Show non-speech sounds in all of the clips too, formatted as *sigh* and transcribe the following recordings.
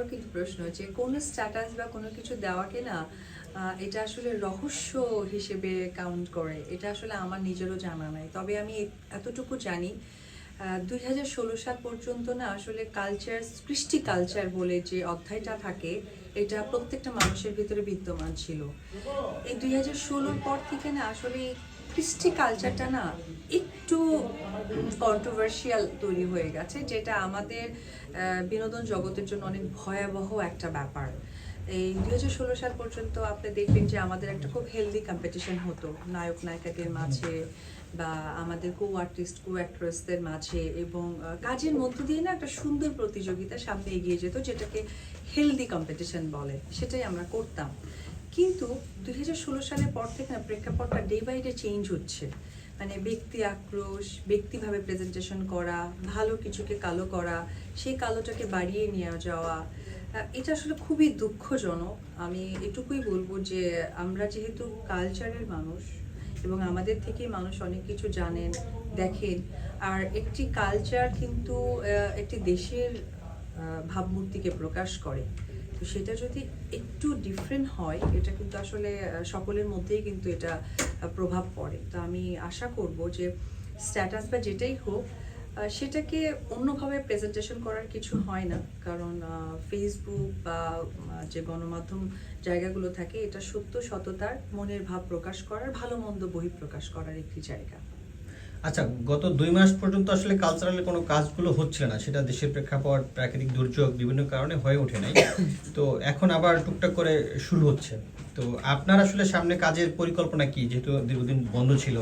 আমারও কিন্তু প্রশ্ন যে কোনো স্ট্যাটাস বা কোনো কিছু দেওয়াকে না এটা আসলে রহস্য হিসেবে কাউন্ট করে। এটা আসলে আমার নিজেরও জানা নাই। তবে আমি এতটুকু জানি দুই হাজার ষোলো সাল পর্যন্ত না আসলে কালচার কৃষ্টি কালচার বলে যে অধ্যায়টা থাকে, এটা প্রত্যেকটা মানুষের ভিতরে বিদ্যমান ছিল। এই দুই হাজার ষোলোর পর থেকে না আসলে কৃষ্টি কালচারটা না একটু কন্ট্রোভার্সিয়াল তৈরি হয়ে গেছে, যেটা আমাদের বিনোদন জগতের জন্য অনেক ভয়াবহ একটা ব্যাপার। এই দু হাজার ষোলো সাল পর্যন্ত আপনি দেখবেন যে আমাদের একটা খুব হেলদি কম্পিটিশন হতো। নায়ক নায়িকাদের মাঝে বা আমাদের কো আর্টিস্ট কো অ্যাক্ট্রেসদের মাঝে এবং কাজের মধ্য দিয়ে না একটা সুন্দর প্রতিযোগিতা সামনে এগিয়ে যেত, যেটাকে হেলদি কম্পিটিশন বলে। সেটাই আমরা করতাম। কিন্তু দুই হাজার ষোলো সালের পর থেকে না প্রেক্ষাপটটা ডে বাই ডে চেঞ্জ হচ্ছে। মানে ব্যক্তি আক্রোশ, ব্যক্তিভাবে প্রেজেন্টেশন করা, ভালো কিছুকে কালো করা, সেই কালোটাকে বাড়িয়ে নিয়ে যাওয়া এটা আসলে খুবই দুঃখজনক। আমি এটুকুই বলব যে আমরা যেহেতু কালচারের মানুষ এবং আমাদের থেকেই মানুষ অনেক কিছু জানেন, দেখেন, আর একটি কালচার কিন্তু একটি দেশের ভাবমূর্তিকে প্রকাশ করে। তো সেটা যদি একটু ডিফারেন্ট হয়, এটা কিন্তু আসলে সকলের মধ্যেই কিন্তু এটা প্রভাব পড়ে। তো আমি আশা করব যে স্ট্যাটাস বা যেটাই হোক সেটাকে অন্যভাবে প্রেজেন্টেশন করার কিছু হয় না। কারণ ফেসবুক বা যে গণমাধ্যম জায়গাগুলো থাকে, এটা সত্য, সততার মনের ভাব প্রকাশ করার, ভালো মন্দ বহিঃপ্রকাশ করার একটি জায়গা। আচ্ছা গত দুই মাস পর্যন্ত আসলে কালচারাল কোনো কাজগুলো হচ্ছিল না সেটা দেশের প্রেক্ষাপট প্রাকৃতিক দুর্যোগ বিভিন্ন কারণে হয়ে ওঠে নাই। *coughs* তো এখন আবার টুকটাক করে শুরু হচ্ছে। তো আপনার আসলে সামনে কাজের পরিকল্পনা কি? যেহেতু দীর্ঘদিন বন্ধ ছিল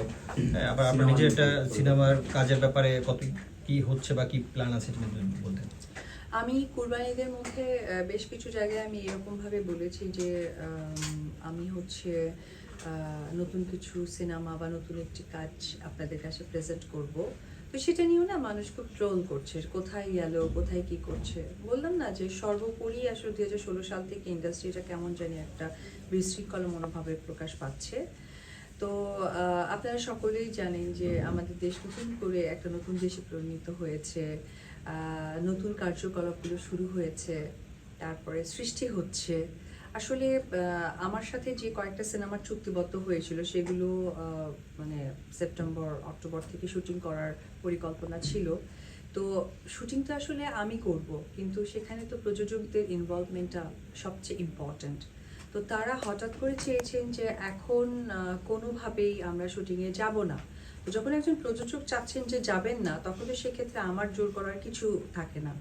আবার আপনার নিজের একটা সিনেমার কাজের ব্যাপারে কত কি হচ্ছে বা কি প্ল্যান আছে বলতেন। আমি কুরবানিদের মধ্যে বেশ কিছু জায়গায় আমি এরকম ভাবে বলেছি যে আমি হচ্ছে নতুন কিছু সিনেমা বা নতুন একটি কাজ আপনাদের কাছে প্রেজেন্ট করব। তো সেটা নিয়েও না মানুষ খুব ট্রোল করছে, কোথায় গেল, কোথায় কি করছে? বললাম না যে সর্বোপরি আসলে দু হাজার ষোলো সাল থেকে ইন্ডাস্ট্রিটা কেমন জানি একটা বিশৃঙ্খল মনোভাবের প্রকাশ পাচ্ছে। তো আপনারা সকলেই জানেন যে আমাদের দেশ নতুন করে একটা নতুন দেশে পরিণত হয়েছে। নতুন কার্যকলাপগুলো শুরু হয়েছে, তারপরে সৃষ্টি হচ্ছে। আসলে আমার সাথে যে কয়েকটা সিনেমার চুক্তিবদ্ধ হয়েছিল, সেগুলো মানে সেপ্টেম্বর, অক্টোবর থেকে শুটিং করার পরিকল্পনা ছিল। তো শুটিং তো আসলে আমি করব, কিন্তু সেখানে তো প্রযোজকদের ইনভলভমেন্টটা সবচেয়ে ইম্পর্ট্যান্ট তো তারা হঠাৎ করে চেয়েছেন যে এখন কোনোভাবেই আমরা শুটিংয়ে যাব না। যখন একজন প্রযোজক চাচ্ছেন যে যাবেন না, তখন তো সেক্ষেত্রে আমার জোর করার কিছু থাকে না।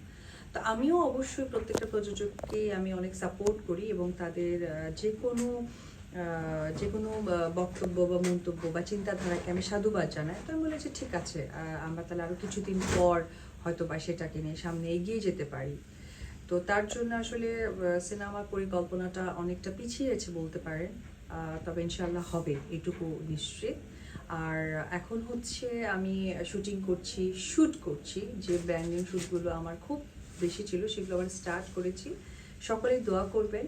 তো আমিও অবশ্যই প্রত্যেকটা প্রযোজককে আমি অনেক সাপোর্ট করি এবং তাদের যে কোনো যে কোনো বক্তব্য বা মন্তব্য বা চিন্তাধারাকে আমি সাধুবাদ জানাই। তো আমি বলেছি ঠিক আছে আমরা তাহলে আরও কিছুদিন পর হয়তো বা সেটাকে নিয়ে সামনে এগিয়ে যেতে পারি। তো তার জন্য আসলে সিনেমার পরিকল্পনাটা অনেকটা পিছিয়েছে বলতে পারেন। তবে ইনশাল্লাহ হবে, এটুকু নিশ্চিত। আর এখন হচ্ছে আমি শুটিং করছি শ্যুট করছি, যে ব্র্যান্ডিং শ্যুটগুলো আমার খুব বেশি ছিল সেগুলো আবার স্টার্ট করেছি। সকলেই দোয়া করবেন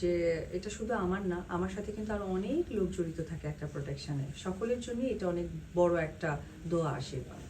যে এটা শুধু আমার না, আমার সাথে কিন্তু আরও অনেক লোক জড়িত থাকে একটা প্রোটেকশানে সকলের জন্য এটা অনেক বড় একটা দোয়া, আশীর্বাদ।